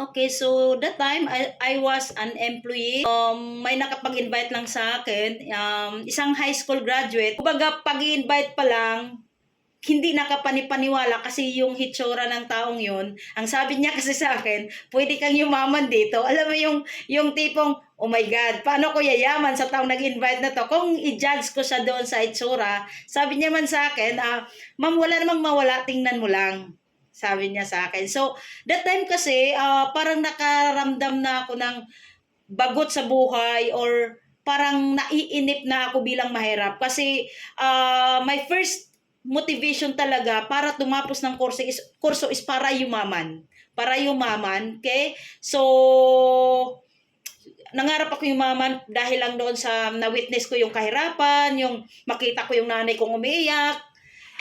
Okay, so that time I, I was an employee. Um, may nakapag-invite lang sa akin, um, isang high school graduate. Kumbaga, pag-invite pa lang, hindi nakapanipaniwala kasi yung hitsura ng taong yun. Ang sabi niya kasi sa akin, pwede kang yumaman dito. Alam mo yung, yung tipong, oh my God, paano ko yayaman sa taong nag-invite na to? Kung i-judge ko siya doon sa itsura, sabi niya man sa akin, ah, ma'am, wala namang mawala, tingnan mo lang. Sabi niya sa akin. So, that time kasi, ah, parang nakaramdam na ako ng bagot sa buhay or parang naiinip na ako bilang mahirap. Kasi, ah, my first motivation talaga para tumapos ng kurso is, kurso is para yumaman. Para yumaman. Okay? So, nangarap ako yumaman dahil lang doon sa na-witness ko yung kahirapan, yung makita ko yung nanay kong umiiyak.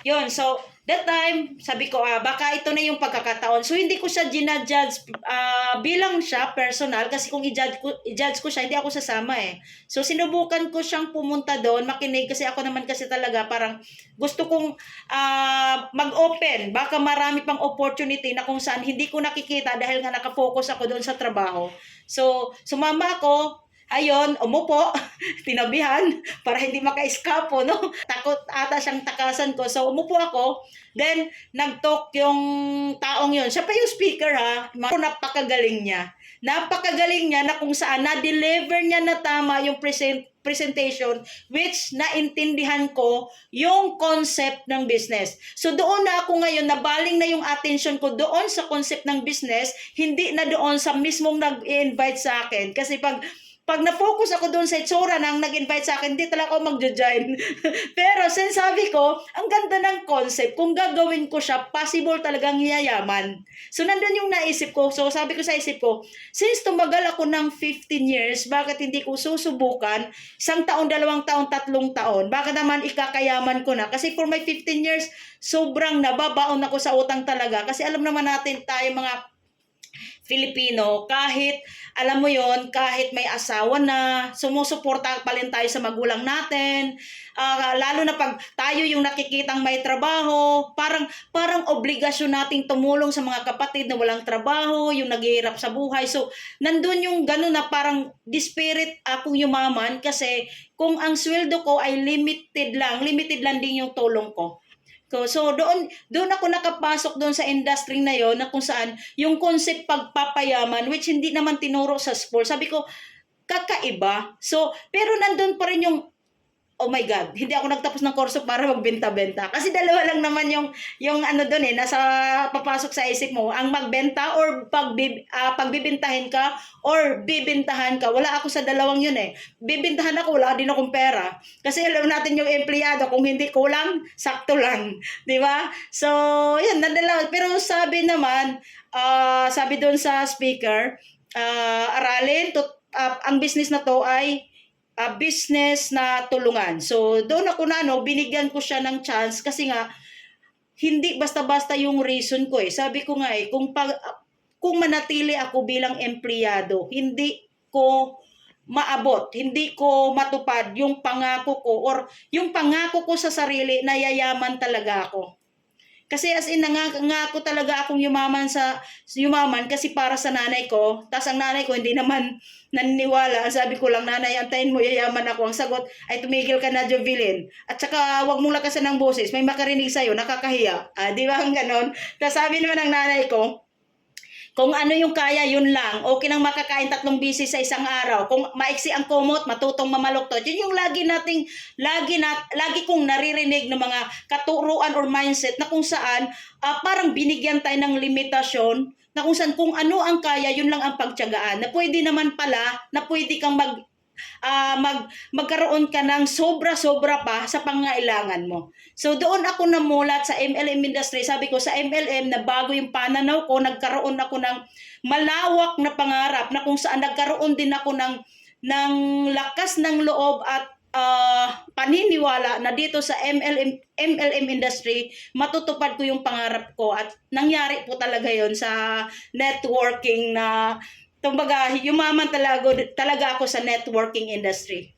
Yun, so, that time, sabi ko, ah, baka ito na yung pagkakataon. So, hindi ko siya ginadjudge ah, bilang siya personal kasi kung i-judge ko, i-judge ko siya, hindi ako sasama eh. So, sinubukan ko siyang pumunta doon, makinig kasi ako naman kasi talaga parang gusto kong ah, mag-open. Baka marami pang opportunity na kung saan hindi ko nakikita dahil nga nakafocus ako doon sa trabaho. So, sumama ako, Ayon, umupo, tinabihan para hindi maka-eskapo, no? Takot ata siyang takasan ko. So, umupo ako. Then, nag-talk yung taong yon. Siya pa yung speaker, ha? Napakagaling niya. Napakagaling niya na kung saan na-deliver niya na tama yung present presentation which naintindihan ko yung concept ng business. So doon na ako ngayon, nabaling na yung attention ko doon sa concept ng business, hindi na doon sa mismong nag-invite sa akin. Kasi pag pag na-focus ako doon sa itsura nang nag-invite sa akin, hindi talaga ako mag-join. Pero since sabi ko, ang ganda ng concept, kung gagawin ko siya, possible talagang yayaman. So nandun yung naisip ko. So sabi ko sa isip ko, since tumagal ako ng 15 years, bakit hindi ko susubukan isang taon, dalawang taon, tatlong taon? Bakit naman ikakayaman ko na? Kasi for my 15 years, sobrang nababaon ako sa utang talaga. Kasi alam naman natin tayo mga Filipino, kahit, alam mo yon kahit may asawa na, sumusuporta pa rin tayo sa magulang natin, Ah, lalo na pag tayo yung nakikitang may trabaho, parang, parang obligasyon nating tumulong sa mga kapatid na walang trabaho, yung naghihirap sa buhay. So, nandun yung gano'n na parang disparate akong yumaman kasi kung ang sweldo ko ay limited lang, limited lang din yung tulong ko. So, so doon doon ako nakapasok doon sa industry na yon na kung saan yung concept pagpapayaman which hindi naman tinuro sa sport. Sabi ko kakaiba. So, pero nandun pa rin yung oh my God, hindi ako nagtapos ng kurso para magbenta-benta. Kasi dalawa lang naman yung, yung ano doon eh, nasa papasok sa isip mo, ang magbenta or pagbib, ah, pagbibintahin ka or bibintahan ka. Wala ako sa dalawang yun eh. Bibintahan ako, wala din akong pera. Kasi alam natin yung empleyado, kung hindi kulang, sakto lang. Di ba? So, yan, nadala. Pero sabi naman, ah, sabi doon sa speaker, ah, aralin, to, ah, ang business na to ay uh, business na tulungan. So, doon ako na, no, binigyan ko siya ng chance kasi nga, hindi basta-basta yung reason ko eh. Sabi ko nga eh, kung, pag, kung manatili ako bilang empleyado, hindi ko maabot, hindi ko matupad yung pangako ko or yung pangako ko sa sarili na yayaman talaga ako. Kasi as in, nangako talaga akong yumaman sa yumaman kasi para sa nanay ko. Tapos ang nanay ko hindi naman naniniwala. Sabi ko lang, nanay, antayin mo, yayaman ako. Ang sagot ay tumigil ka na, Jovelyn. At saka, wag mong lakasan ng boses. May makarinig sa'yo, nakakahiya. Ah, di ba ang ganon? Tapos sabi naman ng nanay ko, kung ano yung kaya, yun lang. Okay nang makakain tatlong bisis sa isang araw. Kung maiksi ang kumot, matutong mamaluktot. Yun yung lagi nating, lagi, na, lagi kong naririnig ng mga katuruan or mindset na kung saan ah, parang binigyan tayo ng limitasyon na kung saan kung ano ang kaya, yun lang ang pagtyagaan. Na pwede naman pala, na pwede kang mag ah, mag magkaroon ka ng sobra-sobra pa sa pangailangan mo. So doon ako namulat sa MLM industry. Sabi ko sa MLM na bago yung pananaw ko, nagkaroon ako ng malawak na pangarap na kung saan nagkaroon din ako ng ng lakas ng loob at ah, paniniwala na dito sa MLM MLM industry matutupad ko yung pangarap ko at nangyari po talaga yon sa networking na Kumbaga, yumaman talaga, talaga ako sa networking industry.